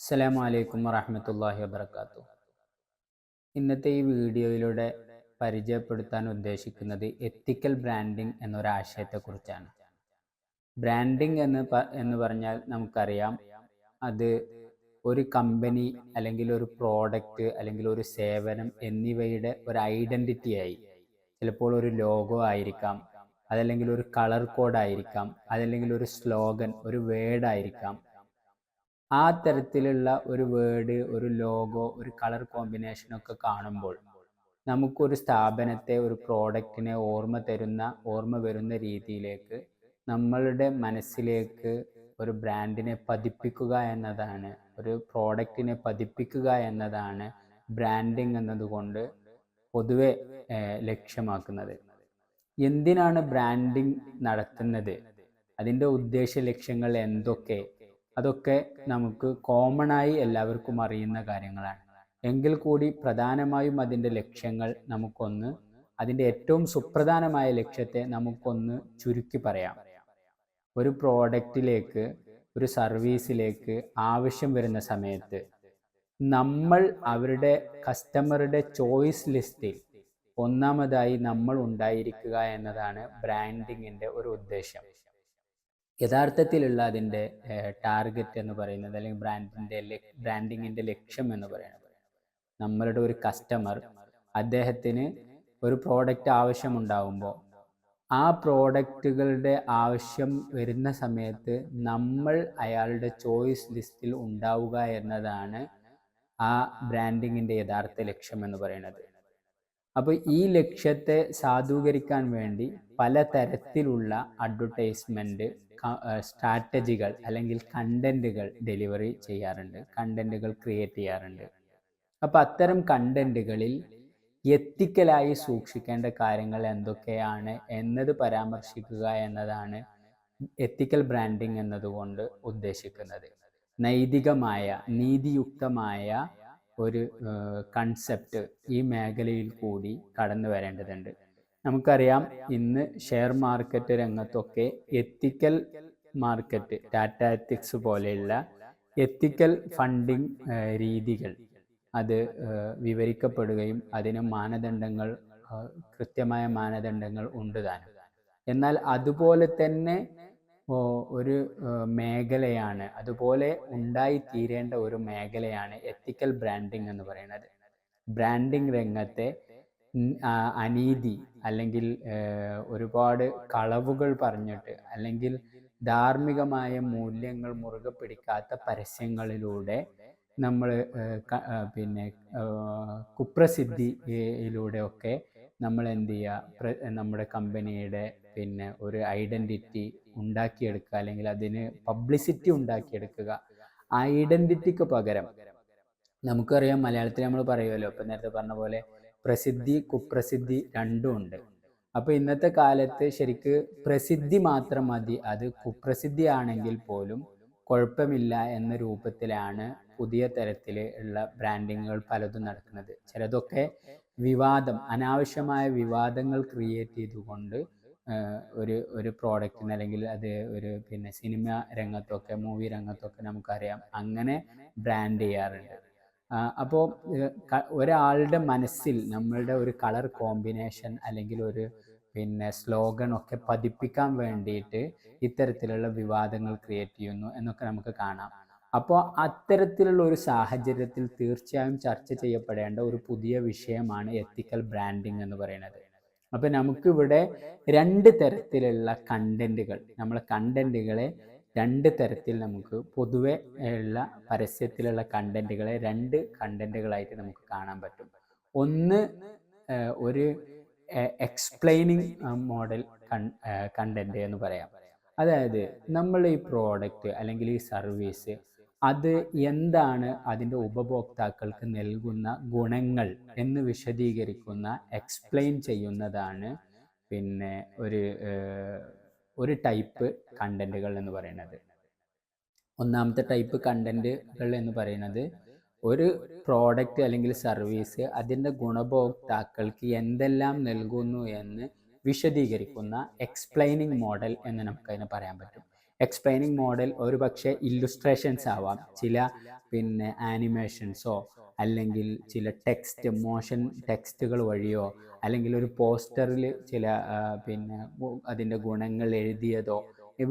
അസ്സലാമു അലൈക്കും വറഹമത്തല്ലാഹി വബർക്കാത്തു ഇന്നത്തെ ഈ വീഡിയോയിലൂടെ പരിചയപ്പെടുത്താൻ ഉദ്ദേശിക്കുന്നത് എത്തിക്കൽ ബ്രാൻഡിംഗ് എന്നൊരാശയത്തെക്കുറിച്ചാണ്. ബ്രാൻഡിംഗ് എന്ന് എന്ന് പറഞ്ഞാൽ നമുക്കറിയാം അത് ഒരു കമ്പനി അല്ലെങ്കിൽ ഒരു പ്രോഡക്റ്റ് അല്ലെങ്കിൽ ഒരു സേവനം എന്നിവയുടെ ഒരു ഐഡന്റിറ്റി ആയി. ചിലപ്പോൾ ഒരു ലോഗോ ആയിരിക്കാം അതല്ലെങ്കിൽ ഒരു കളർ കോഡ് ആയിരിക്കാം അതല്ലെങ്കിൽ ഒരു സ്ലോഗൻ ഒരു വേർഡ് ആയിരിക്കാം. ആ തരത്തിലുള്ള ഒരു വേർഡ് ഒരു ലോഗോ ഒരു കളർ കോമ്പിനേഷൻ ഒക്കെ കാണുമ്പോൾ നമുക്കൊരു സ്ഥാപനത്തെ ഒരു പ്രോഡക്റ്റിനെ ഓർമ്മ തരുന്ന ഓർമ്മ വരുന്ന രീതിയിലേക്ക് നമ്മളുടെ മനസ്സിലേക്ക് ഒരു ബ്രാൻഡിനെ പതിപ്പിക്കുക എന്നതാണ് ഒരു പ്രോഡക്റ്റിനെ പതിപ്പിക്കുക എന്നതാണ് ബ്രാൻഡിങ് എന്നതുകൊണ്ട് പൊതുവെ ലക്ഷ്യമാക്കുന്നത്. എന്തിനാണ് ബ്രാൻഡിങ് നടത്തുന്നത്? അതിന്റെ ഉദ്ദേശ ലക്ഷ്യങ്ങൾ എന്തൊക്കെ? അതൊക്കെ നമുക്ക് കോമൺ ആയി എല്ലാവർക്കും അറിയുന്ന കാര്യങ്ങളാണ്. എങ്കിൽ കൂടി പ്രധാനമായും അതിന്റെ ലക്ഷ്യങ്ങൾ നമുക്കൊന്ന് അതിന്റെ ഏറ്റവും സുപ്രധാനമായ ലക്ഷ്യത്തെ നമുക്കൊന്ന് ചുരുക്കി പറയാം. ഒരു പ്രോഡക്റ്റിലേക്ക് ഒരു സർവീസിലേക്ക് ആവശ്യം വരുന്ന സമയത്ത് നമ്മൾ അവരുടെ കസ്റ്റമറുടെ ചോയ്സ് ലിസ്റ്റിൽ ഒന്നാമതായി നമ്മൾ ഉണ്ടായിരിക്കുക എന്നതാണ് ബ്രാൻഡിങ്ങിന്റെ ഒരു ഉദ്ദേശം. യഥാർത്ഥത്തിലുള്ള അതിന്റെ ടാർഗറ്റ് എന്ന് പറയുന്നത് അല്ലെങ്കിൽ ബ്രാൻഡിന്റെ ബ്രാൻഡിങ്ങിന്റെ ലക്ഷ്യം എന്ന് പറയുന്നത്. നമ്മളുടെ ഒരു കസ്റ്റമർ അദ്ദേഹത്തിന് ഒരു പ്രോഡക്റ്റ് ആവശ്യമുണ്ടാകുമ്പോൾ ആ പ്രോഡക്റ്റുകളുടെ ആവശ്യം വരുന്ന സമയത്ത് നമ്മൾ അയാളുടെ ചോയ്സ് ലിസ്റ്റിൽ ഉണ്ടാവുക എന്നതാണ് ആ ബ്രാൻഡിങ്ങിന്റെ യഥാർത്ഥ ലക്ഷ്യം എന്ന് പറയുന്നത്. അപ്പോൾ ഈ ലക്ഷ്യത്തെ സാധൂകരിക്കാൻ വേണ്ടി പലതരത്തിലുള്ള അഡ്വർടൈസ്മെന്റ് സ്ട്രാറ്റജികൾ അല്ലെങ്കിൽ കണ്ടന്റുകൾ ഡെലിവറി ചെയ്യാറുണ്ട്. കണ്ടന്റുകൾ ക്രിയേറ്റ് ചെയ്യാറുണ്ട്. അപ്പോൾ അത്തരം കണ്ടന്റുകളിൽ എത്തിക്കലായി സൂക്ഷിക്കേണ്ട കാര്യങ്ങൾ എന്തൊക്കെയാണ് എന്നത് പരാമർശിക്കുക എന്നതാണ് എത്തിക്കൽ ബ്രാൻഡിംഗ് എന്നതുകൊണ്ട് ഉദ്ദേശിക്കുന്നത്. നൈതികമായ നീതിയുക്തമായ ഒരു കൺസെപ്റ്റ് ഈ മേഖലയിൽ കൂടി കടന്നു വരേണ്ടതുണ്ട്. നമുക്കറിയാം ഇന്ന് ഷെയർ മാർക്കറ്റ് രംഗത്തൊക്കെ എത്തിക്കൽ മാർക്കറ്റ് ടാറ്റ എത്തിക്സ് പോലെയുള്ള എത്തിക്കൽ ഫണ്ടിങ് രീതികൾ അത് വിവരിക്കപ്പെടുകയും അതിന് മാനദണ്ഡങ്ങൾ കൃത്യമായ മാനദണ്ഡങ്ങൾ ഉണ്ട് താനും. എന്നാൽ അതുപോലെ തന്നെ ഒരു മേഖലയാണ്. അതുപോലെ ഉണ്ടായിത്തീരേണ്ട ഒരു മേഖലയാണ് എത്തിക്കൽ ബ്രാൻഡിങ് എന്ന് പറയുന്നത്. ബ്രാൻഡിങ് രംഗത്തെ അനീതി അല്ലെങ്കിൽ ഒരുപാട് കളവുകൾ പറഞ്ഞിട്ട് അല്ലെങ്കിൽ ധാർമ്മികമായ മൂല്യങ്ങൾ മുറുകെ പിടിക്കാത്ത പരസ്യങ്ങളിലൂടെ നമ്മൾ പിന്നെ കുപ്രസിദ്ധിയിലൂടെയൊക്കെ നമ്മൾ എന്ത് ചെയ്യുക നമ്മുടെ കമ്പനിയുടെ പിന്നെ ഒരു ഐഡന്റിറ്റി ഉണ്ടാക്കിയെടുക്കുക അല്ലെങ്കിൽ അതിന് പബ്ലിസിറ്റി ഉണ്ടാക്കിയെടുക്കുക. ഐഡന്റിറ്റിക്ക് പകരം നമുക്കറിയാം മലയാളത്തിൽ നമ്മൾ പറയുമല്ലോ ഇപ്പം നേരത്തെ പറഞ്ഞ പോലെ പ്രസിദ്ധി കുപ്രസിദ്ധി രണ്ടും ഉണ്ട്. അപ്പോൾ ഇന്നത്തെ കാലത്ത് ശരിക്ക് പ്രസിദ്ധി മാത്രം മതി അത് കുപ്രസിദ്ധി ആണെങ്കിൽ പോലും കുഴപ്പമില്ല എന്ന രൂപത്തിലാണ് പുതിയ തരത്തിൽ ഉള്ള ബ്രാൻഡിങ്ങുകൾ പലതും നടക്കുന്നത്. ചിലതൊക്കെ വിവാദം അനാവശ്യമായ വിവാദങ്ങൾ ക്രിയേറ്റ് ചെയ്തുകൊണ്ട് ഒരു ഒരു പ്രോഡക്റ്റിന് അല്ലെങ്കിൽ അത് ഒരു പിന്നെ സിനിമ രംഗത്തൊക്കെ മൂവി രംഗത്തൊക്കെ നമുക്കറിയാം. അങ്ങനെ ബ്രാൻഡ് ചെയ്യാറുണ്ട്. അപ്പോൾ ഒരാളുടെ മനസ്സിൽ നമ്മളുടെ ഒരു കളർ കോമ്പിനേഷൻ അല്ലെങ്കിൽ ഒരു പിന്നെ സ്ലോഗൻ ഒക്കെ പതിപ്പിക്കാൻ വേണ്ടിയിട്ട് ഇത്തരത്തിലുള്ള വിവാദങ്ങൾ ക്രിയേറ്റ് ചെയ്യുന്നു എന്നൊക്കെ നമുക്ക് കാണാം. അപ്പോൾ അത്തരത്തിലുള്ള ഒരു സാഹചര്യത്തിൽ തീർച്ചയായും ചർച്ച ചെയ്യപ്പെടേണ്ട ഒരു പുതിയ വിഷയമാണ് എത്തിക്കൽ ബ്രാൻഡിങ് എന്ന് പറയുന്നത്. അപ്പോൾ നമുക്കിവിടെ രണ്ട് തരത്തിലുള്ള കണ്ടന്റുകൾ നമ്മളെ കണ്ടന്റുകളെ രണ്ട് തരത്തിൽ നമുക്ക് പൊതുവെ ഉള്ള പരസ്യത്തിലുള്ള കണ്ടന്റുകളെ രണ്ട് കണ്ടന്റുകളായിട്ട് നമുക്ക് കാണാൻ പറ്റും. ഒന്ന് ഒരു എക്സ്പ്ലെയിനിങ് മോഡൽ കണ്ടന്റ് എന്ന് പറയാം. അതായത് നമ്മൾ ഈ പ്രോഡക്റ്റ് അല്ലെങ്കിൽ ഈ സർവീസ് അത് എന്താണ് അതിന്റെ ഉപഭോക്താക്കൾക്ക് നൽകുന്ന ഗുണങ്ങൾ എന്ന് വിശദീകരിക്കുന്ന എക്സ്പ്ലെയിൻ ചെയ്യുന്നതാണ് പിന്നെ ഒരു ഒരു ടൈപ്പ് കണ്ടന്റുകൾ എന്ന് പറയുന്നത്. ഒന്നാമത്തെ ടൈപ്പ് കണ്ടന്റുകൾ എന്ന് പറയുന്നത് ഒരു പ്രോഡക്റ്റ് അല്ലെങ്കിൽ സർവീസ് അതിന്റെ ഗുണഭോക്താക്കൾക്ക് എന്തെല്ലാം നൽകുന്നു എന്ന് വിശദീകരിക്കുന്ന എക്സ്പ്ലെയിനിങ് മോഡൽ എന്ന് നമുക്കതിനെ പറയാൻ പറ്റും. എക്സ്പ്ലെയിനിങ് മോഡൽ ഒരു പക്ഷേ ഇല്ലുസ്ട്രേഷൻസ് ആവാം. ചില പിന്നെ ആനിമേഷൻസോ അല്ലെങ്കിൽ ചില ടെക്സ്റ്റ് മോഷൻ ടെക്സ്റ്റുകൾ വഴിയോ അല്ലെങ്കിൽ ഒരു പോസ്റ്ററിൽ ചില പിന്നെ അതിന്റെ ഗുണങ്ങൾ എഴുതിയതോ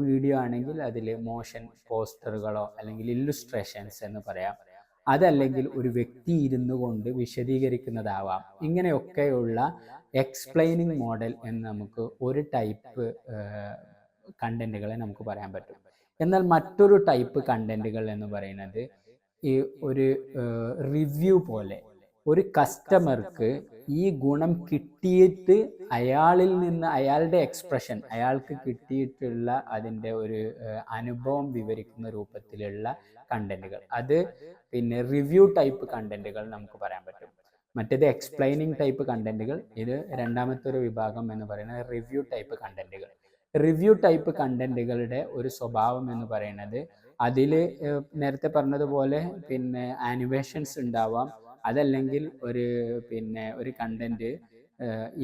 വീഡിയോ ആണെങ്കിൽ അതിൽ മോഷൻ പോസ്റ്ററുകളോ അല്ലെങ്കിൽ ഇല്ലുസ്ട്രേഷൻസ് എന്ന് പറയാം. അതല്ലെങ്കിൽ ഒരു വ്യക്തി ഇരുന്നു കൊണ്ട് വിശദീകരിക്കുന്നതാവാം. ഇങ്ങനെയൊക്കെയുള്ള എക്സ്പ്ലെയിനിങ് മോഡൽ എന്ന് നമുക്ക് ഒരു ടൈപ്പ് കണ്ടന്റുകളെ നമുക്ക് പറയാൻ പറ്റും. എന്നാൽ മറ്റൊരു ടൈപ്പ് കണ്ടന്റുകൾ എന്ന് പറയുന്നത് ഈ ഒരു റിവ്യൂ പോലെ. ഒരു കസ്റ്റമർക്ക് ഈ ഗുണം കിട്ടിയിട്ട് അയാളിൽ നിന്ന് അയാളുടെ എക്സ്പ്രഷൻ അയാൾക്ക് കിട്ടിയിട്ടുള്ള അതിന്റെ ഒരു അനുഭവം വിവരിക്കുന്ന രൂപത്തിലുള്ള കണ്ടന്റുകൾ. അത് പിന്നെ റിവ്യൂ ടൈപ്പ് കണ്ടന്റുകൾ നമുക്ക് പറയാൻ പറ്റും. മറ്റേത് എക്സ്പ്ലൈനിങ് ടൈപ്പ് കണ്ടന്റുകൾ. ഇത് രണ്ടാമത്തെ ഒരു വിഭാഗം എന്ന് പറയുന്നത് റിവ്യൂ ടൈപ്പ് കണ്ടന്റുകൾ. റിവ്യൂ ടൈപ്പ് കണ്ടന്റുകളുടെ ഒരു സ്വഭാവം എന്ന് പറയുന്നത് അതിൽ നേരത്തെ പറഞ്ഞതുപോലെ പിന്നെ ആനിമേഷൻസ് ഉണ്ടാവാം. അതല്ലെങ്കിൽ ഒരു പിന്നെ ഒരു കണ്ടന്റ്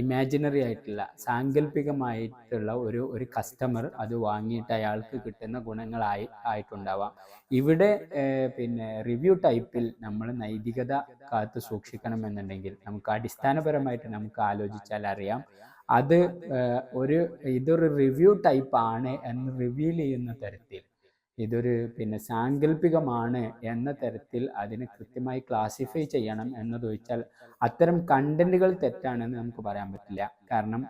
ഇമാജിനറി ആയിട്ടുള്ള സാങ്കല്പികമായിട്ടുള്ള ഒരു ഒരു കസ്റ്റമർ അത് വാങ്ങിയിട്ട് അയാൾക്ക് കിട്ടുന്ന ഗുണങ്ങളായി ആയിട്ടുണ്ടാവാം. ഇവിടെ പിന്നെ റിവ്യൂ ടൈപ്പിൽ നമ്മൾ നൈതികത കാത്തു സൂക്ഷിക്കണമെന്നുണ്ടെങ്കിൽ നമുക്ക് അടിസ്ഥാനപരമായിട്ട് നമുക്ക് ആലോചിച്ചാൽ അറിയാം. അത് ഒരു ഇതൊരു റിവ്യൂ ടൈപ്പ് ആണ് എന്ന് റിവ്യൂ ചെയ്യുന്ന തരത്തിൽ. ഇതൊരു പിന്നെ സാങ്കല്പികമാണ് എന്ന തരത്തിൽ അതിനെ കൃത്യമായി ക്ലാസിഫൈ ചെയ്യണം എന്നത് വെച്ചാൽ അത്തരം കണ്ടന്റുകൾ തെറ്റാണെന്ന് നമുക്ക് പറയാൻ പറ്റില്ല. കാരണം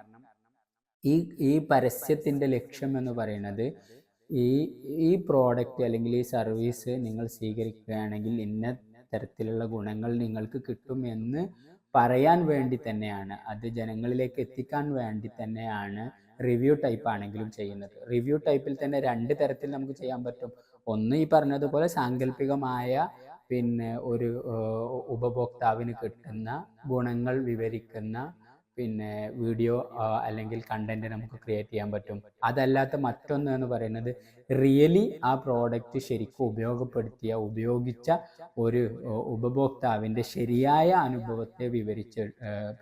ഈ ഈ പരസ്യത്തിന്റെ ലക്ഷ്യം എന്ന് പറയുന്നത് ഈ ഈ പ്രോഡക്റ്റ് അല്ലെങ്കിൽ ഈ സർവീസ് നിങ്ങൾ സ്വീകരിക്കുകയാണെങ്കിൽ ഇന്ന തരത്തിലുള്ള ഗുണങ്ങൾ നിങ്ങൾക്ക് കിട്ടും എന്ന് പറയാൻ വേണ്ടി തന്നെയാണ്. അത് ജനങ്ങളിലേക്ക് എത്തിക്കാൻ വേണ്ടി തന്നെയാണ് റിവ്യൂ ടൈപ്പ് ആണെങ്കിലും ചെയ്യുന്നത്. റിവ്യൂ ടൈപ്പിൽ തന്നെ രണ്ട് തരത്തിൽ നമുക്ക് ചെയ്യാൻ പറ്റും. ഒന്ന് ഈ പറഞ്ഞതുപോലെ സാങ്കല്പികമായ പിന്നെ ഒരു ഉപഭോക്താവിന് കിട്ടുന്ന ഗുണങ്ങൾ വിവരിക്കുന്ന പിന്നെ വീഡിയോ അല്ലെങ്കിൽ കണ്ടന്റ് നമുക്ക് ക്രിയേറ്റ് ചെയ്യാൻ പറ്റും. അതല്ലാത്ത മറ്റൊന്ന് എന്ന് പറയുന്നത് റിയലി ആ പ്രോഡക്റ്റ് ശരിക്കും ഉപയോഗപ്പെടുത്തിയ ഉപയോഗിച്ച ഒരു ഉപഭോക്താവിന്റെ ശരിയായ അനുഭവത്തെ വിവരിച്ച്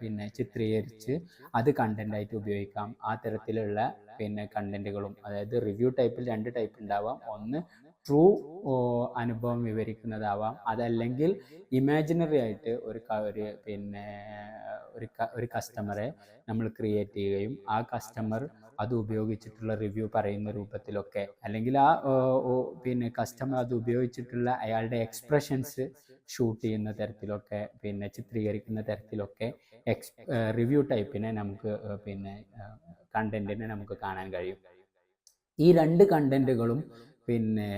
പിന്നെ ചിത്രീകരിച്ച് അത് കണ്ടന്റായിട്ട് ഉപയോഗിക്കാം. ആ തരത്തിലുള്ള പിന്നെ കണ്ടന്റുകളും അതായത് റിവ്യൂ ടൈപ്പിൽ രണ്ട് ടൈപ്പ് ഉണ്ടാവാം. ഒന്ന് ട്രൂ അനുഭവം വിവരിക്കുന്നതാവാം. അതല്ലെങ്കിൽ ഇമാജിനറി ആയിട്ട് ഒരു പിന്നെ ഒരു ഒരു കസ്റ്റമറെ നമ്മൾ ക്രിയേറ്റ് ചെയ്യുകയും ആ കസ്റ്റമർ അത് ഉപയോഗിച്ചിട്ടുള്ള റിവ്യൂ പറയുന്ന രൂപത്തിലൊക്കെ അല്ലെങ്കിൽ ആ പിന്നെ കസ്റ്റമർ അത് ഉപയോഗിച്ചിട്ടുള്ള അയാളുടെ എക്സ്പ്രഷൻസ് ഷൂട്ട് ചെയ്യുന്ന തരത്തിലൊക്കെ പിന്നെ ചിത്രീകരിക്കുന്ന തരത്തിലൊക്കെ എക്സ് റിവ്യൂ ടൈപ്പിനെ നമുക്ക് പിന്നെ കണ്ടന്റിനെ നമുക്ക് കാണാൻ കഴിയും. ഈ രണ്ട് കണ്ടന്റുകളും പിന്നെ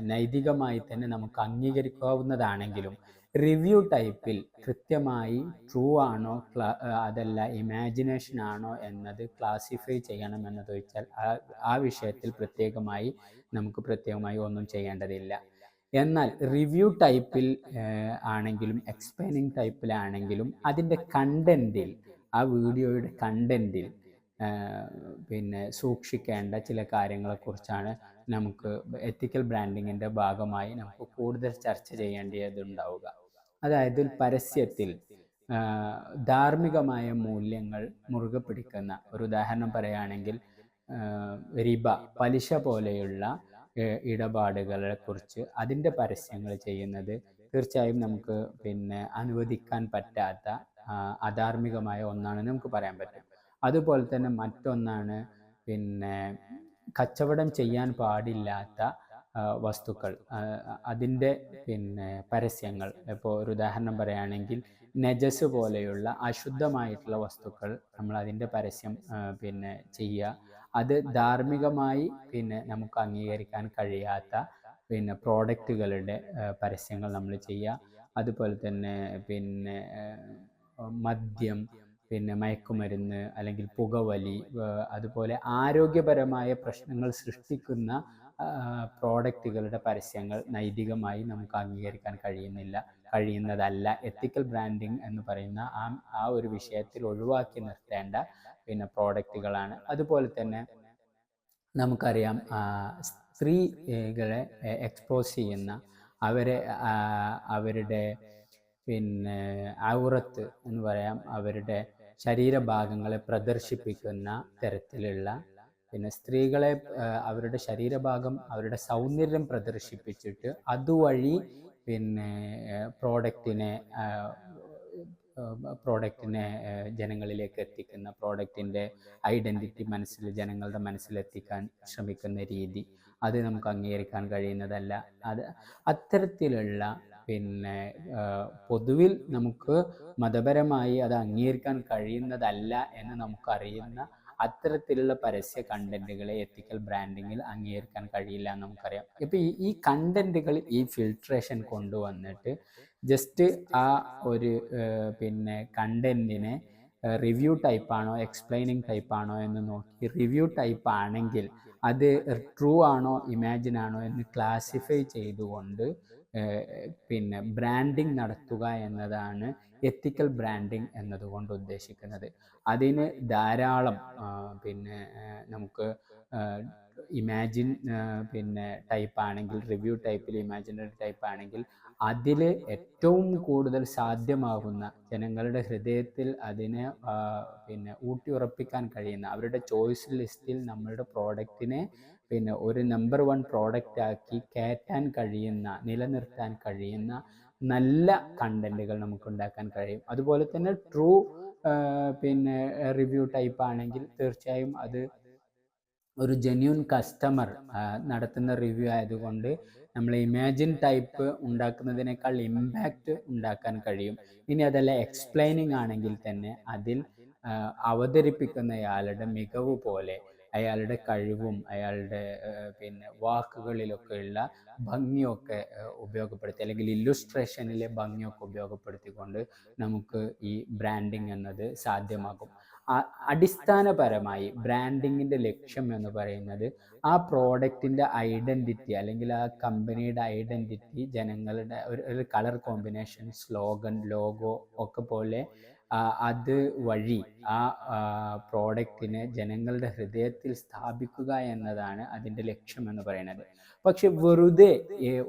നൈതികമായി തന്നെ നമുക്ക് അംഗീകരിക്കാവുന്നതാണെങ്കിലും റിവ്യൂ ടൈപ്പിൽ കൃത്യമായി ട്രൂ ആണോ അതല്ല ഇമാജിനേഷൻ ആണോ എന്നത് ക്ലാസിഫൈ ചെയ്യണം എന്ന് ചോദിച്ചാൽ ആ വിഷയത്തിൽ പ്രത്യേകമായി നമുക്ക് പ്രത്യേകമായി ഒന്നും ചെയ്യേണ്ടതില്ല. എന്നാൽ റിവ്യൂ ടൈപ്പിൽ ആണെങ്കിലും എക്സ്പ്ലെയിനിങ് ടൈപ്പിലാണെങ്കിലും അതിന്റെ കണ്ടന്റിൽ ആ വീഡിയോയുടെ കണ്ടന്റിൽ പിന്നെ സൂക്ഷിക്കേണ്ട ചില കാര്യങ്ങളെക്കുറിച്ചാണ് നമുക്ക് എത്തിക്കൽ ബ്രാൻഡിങ്ങിന്റെ ഭാഗമായി നമുക്ക് കൂടുതൽ ചർച്ച ചെയ്യേണ്ടതുണ്ടാവുക. അതായത് പരസ്യത്തിൽ ധാർമ്മികമായ മൂല്യങ്ങൾ മുറുകെ പിടിക്കുന്ന ഒരു ഉദാഹരണം പറയുകയാണെങ്കിൽ റിബ പലിശ പോലെയുള്ള ഇടപാടുകളെ കുറിച്ച് അതിന്റെ പരസ്യങ്ങൾ ചെയ്യുന്നത് തീർച്ചയായും നമുക്ക് പിന്നെ അനുവദിക്കാൻ പറ്റാത്ത അധാർമികമായ ഒന്നാണെന്ന് നമുക്ക് പറയാൻ പറ്റും. അതുപോലെ തന്നെ മറ്റൊന്നാണ് പിന്നെ കച്ചവടം ചെയ്യാൻ പാടില്ലാത്ത വസ്തുക്കൾ. അതിന്റെ പിന്നെ പരസ്യങ്ങൾ. ഇപ്പോൾ ഒരു ഉദാഹരണം പറയുകയാണെങ്കിൽ നജസ് പോലെയുള്ള അശുദ്ധമായിട്ടുള്ള വസ്തുക്കൾ നമ്മൾ അതിന്റെ പരസ്യം പിന്നെ ചെയ്യുക. അത് ധാർമ്മികമായി പിന്നെ നമുക്ക് അംഗീകരിക്കാൻ കഴിയാത്ത പിന്നെ പ്രോഡക്റ്റുകളുടെ പരസ്യങ്ങൾ നമ്മൾ ചെയ്യുക. അതുപോലെ തന്നെ പിന്നെ മദ്യം പിന്നെ മയക്കുമരുന്ന് അല്ലെങ്കിൽ പുകവലി അതുപോലെ ആരോഗ്യപരമായ പ്രശ്നങ്ങൾ സൃഷ്ടിക്കുന്ന പ്രോഡക്റ്റുകളുടെ പരസ്യങ്ങൾ നൈതികമായി നമുക്ക് അംഗീകരിക്കാൻ കഴിയുന്നില്ല. കഴിയുന്നതല്ല. എത്തിക്കൽ ബ്രാൻഡിങ് എന്ന് പറയുന്ന ആ ആ ഒരു വിഷയത്തിൽ ഒഴിവാക്കി നിർത്തേണ്ട പിന്നെ പ്രോഡക്റ്റുകളാണ്. അതുപോലെ തന്നെ നമുക്കറിയാം സ്ത്രീകളെ എക്സ്പോസ് ചെയ്യുന്ന അവരെ അവരുടെ പിന്നെ ഔറത്ത് എന്ന് പറയാം അവരുടെ ശരീരഭാഗങ്ങളെ പ്രദർശിപ്പിക്കുന്ന തരത്തിലുള്ള പിന്നെ സ്ത്രീകളെ അവരുടെ ശരീരഭാഗം അവരുടെ സൗന്ദര്യം പ്രദർശിപ്പിച്ചിട്ട് അതുവഴി പിന്നെ പ്രോഡക്റ്റിനെ പ്രോഡക്റ്റിനെ ജനങ്ങളിലേക്ക് എത്തിക്കുന്ന പ്രോഡക്റ്റിന്റെ ഐഡന്റിറ്റി മനസ്സിൽ ജനങ്ങളുടെ മനസ്സിലെത്തിക്കാൻ ശ്രമിക്കുന്ന രീതി. അത് നമുക്ക് അംഗീകരിക്കാൻ കഴിയുന്നതല്ല. അത് അത്തരത്തിലുള്ള പിന്നെ പൊതുവിൽ നമുക്ക് മതപരമായി അത് അംഗീകരിക്കാൻ കഴിയുന്നതല്ല എന്ന് നമുക്കറിയുന്ന അത്തരത്തിലുള്ള പരസ്യ കണ്ടന്റുകളെ എത്തിക്കൽ ബ്രാൻഡിങ്ങിൽ അംഗീകരിക്കാൻ കഴിയില്ല എന്ന് നമുക്കറിയാം. ഇപ്പം ഈ ഈ കണ്ടന്റുകൾ ഈ ഫിൽട്രേഷൻ കൊണ്ടുവന്നിട്ട് ജസ്റ്റ് ആ ഒരു പിന്നെ കണ്ടന്റിനെ റിവ്യൂ ടൈപ്പാണോ എക്സ്പ്ലൈനിങ് ടൈപ്പാണോ എന്ന് നോക്കി റിവ്യൂ ടൈപ്പ് ആണെങ്കിൽ അത് ട്രൂ ആണോ ഇമാജിൻ ആണോ എന്ന് ക്ലാസിഫൈ ചെയ്തുകൊണ്ട് പിന്നെ ബ്രാൻഡിങ് നടത്തുക എന്നതാണ് എത്തിക്കൽ ബ്രാൻഡിങ് എന്നതുകൊണ്ട് ഉദ്ദേശിക്കുന്നത്. അതിന് ധാരാളം പിന്നെ നമുക്ക് ഇമാജിൻ പിന്നെ ടൈപ്പ് ആണെങ്കിൽ റിവ്യൂ ടൈപ്പിൽ ഇമാജിനറി ടൈപ്പ് ആണെങ്കിൽ അതിൽ ഏറ്റവും കൂടുതൽ സാധ്യമാകുന്ന ജനങ്ങളുടെ ഹൃദയത്തിൽ അതിനെ പിന്നെ ഊട്ടിയുറപ്പിക്കാൻ കഴിയുന്ന അവരുടെ ചോയ്സ് ലിസ്റ്റിൽ നമ്മളുടെ പ്രോഡക്റ്റിനെ പിന്നെ ഒരു നമ്പർ വൺ പ്രോഡക്റ്റ് ആക്കി കയറ്റാൻ കഴിയുന്ന നിലനിർത്താൻ കഴിയുന്ന നല്ല കണ്ടന്റുകൾ നമുക്ക് ഉണ്ടാക്കാൻ കഴിയും. അതുപോലെ തന്നെ ട്രൂ പിന്നെ റിവ്യൂ ടൈപ്പ് ആണെങ്കിൽ തീർച്ചയായും അത് ഒരു ജെന്യൂൻ കസ്റ്റമർ നടത്തുന്ന റിവ്യൂ ആയതുകൊണ്ട് നമ്മൾ ഇമാജിൻ ടൈപ്പ് ഉണ്ടാക്കുന്നതിനേക്കാൾ ഇമ്പാക്റ്റ് ഉണ്ടാക്കാൻ കഴിയും. ഇനി അതല്ല എക്സ്പ്ലൈനിങ് ആണെങ്കിൽ തന്നെ അതിൽ അവതരിപ്പിക്കുന്നയാളുടെ മികവ് പോലെ അയാളുടെ കഴിവും അയാളുടെ പിന്നെ വാക്കുകളിലൊക്കെയുള്ള ഭംഗിയൊക്കെ ഉപയോഗപ്പെടുത്തി അല്ലെങ്കിൽ ഇല്ലുസ്ട്രേഷനിലെ ഭംഗിയൊക്കെ ഉപയോഗപ്പെടുത്തിക്കൊണ്ട് നമുക്ക് ഈ ബ്രാൻഡിങ് എന്നത് സാധ്യമാകും അടിസ്ഥാനപരമായി ബ്രാൻഡിങ്ങിന്റെ ലക്ഷ്യം എന്ന് പറയുന്നത് ആ പ്രോഡക്റ്റിന്റെ ഐഡന്റിറ്റി അല്ലെങ്കിൽ ആ കമ്പനിയുടെ ഐഡന്റിറ്റി ജനങ്ങളുടെ ഒരു കളർ കോമ്പിനേഷൻ സ്ലോഗൻ ലോഗോ ഒക്കെ പോലെ അത് വഴി ആ പ്രോഡക്റ്റിനെ ജനങ്ങളുടെ ഹൃദയത്തിൽ സ്ഥാപിക്കുക എന്നതാണ് അതിന്റെ ലക്ഷ്യമെന്ന് പറയുന്നത്. പക്ഷെ വെറുതെ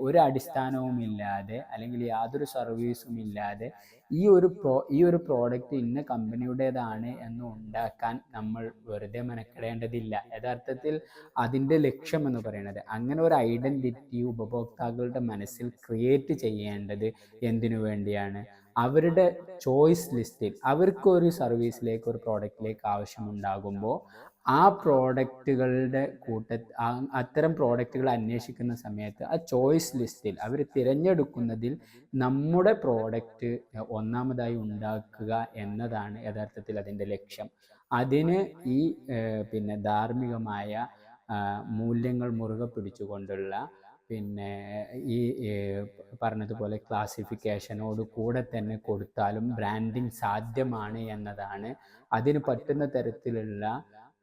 ഒരു അടിസ്ഥാനവും ഇല്ലാതെ അല്ലെങ്കിൽ യാതൊരു സർവീസും ഇല്ലാതെ ഈ ഒരു പ്രോ ഈ ഒരു പ്രോഡക്റ്റ് ഇന്ന കമ്പനിയുടേതാണ് എന്ന് ഉണ്ടാക്കാൻ നമ്മൾ വെറുതെ മെനക്കെടേണ്ടതില്ല. യഥാർത്ഥത്തിൽ അതിന്റെ ലക്ഷ്യം എന്ന് പറയുന്നത് അങ്ങനെ ഒരു ഐഡന്റിറ്റി ഉപഭോക്താക്കളുടെ മനസ്സിൽ ക്രിയേറ്റ് ചെയ്യേണ്ടത് എന്തിനു വേണ്ടിയാണ്? അവരുടെ ചോയ്സ് ലിസ്റ്റിൽ അവർക്ക് ഒരു സർവീസിലേക്ക് ഒരു പ്രോഡക്റ്റിലേക്ക് ആവശ്യമുണ്ടാകുമ്പോൾ ആ പ്രോഡക്റ്റുകളുടെ കൂട്ട അത്തരം പ്രോഡക്റ്റുകൾ അന്വേഷിക്കുന്ന സമയത്ത് ആ ചോയ്സ് ലിസ്റ്റിൽ അവർ തിരഞ്ഞെടുക്കുന്നതിൽ നമ്മുടെ പ്രോഡക്റ്റ് ഒന്നാമതായി ഉണ്ടാക്കുക എന്നതാണ് യഥാർത്ഥത്തിൽ അതിന്റെ ലക്ഷ്യം. അതിന് ഈ പിന്നെ ധാർമ്മികമായ മൂല്യങ്ങൾ മുറുകെ പിടിച്ചുകൊണ്ടുള്ള പിന്നെ ഈ പറഞ്ഞതുപോലെ ക്ലാസിഫിക്കേഷനോട് കൂടെ തന്നെ കൊടുത്താലും ബ്രാൻഡിങ് സാധ്യമാണ് എന്നതാണ്. അതിന് പറ്റുന്ന തരത്തിലുള്ള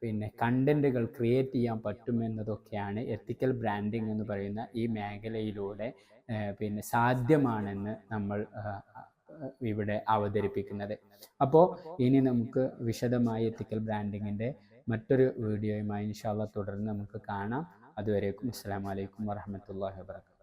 പിന്നെ കണ്ടന്റുകൾ ക്രിയേറ്റ് ചെയ്യാൻ പറ്റുമെന്നതൊക്കെയാണ് എത്തിക്കൽ ബ്രാൻഡിങ് എന്ന് പറയുന്ന ഈ മേഖലയിലൂടെ പിന്നെ സാധ്യമാണെന്ന് നമ്മൾ ഇവിടെ അവതരിപ്പിക്കുന്നത്. അപ്പോൾ ഇനി നമുക്ക് വിശദമായി എത്തിക്കൽ ബ്രാൻഡിങ്ങിന്റെ മറ്റൊരു വീഡിയോയുമായി ഇൻഷാല്ല തുടർന്ന് നമുക്ക് കാണാം. അതുവരേക്കും. അസ്സാം വലൈക്കും വാഹമത്തല്ലാ വാബർക്കാത്തു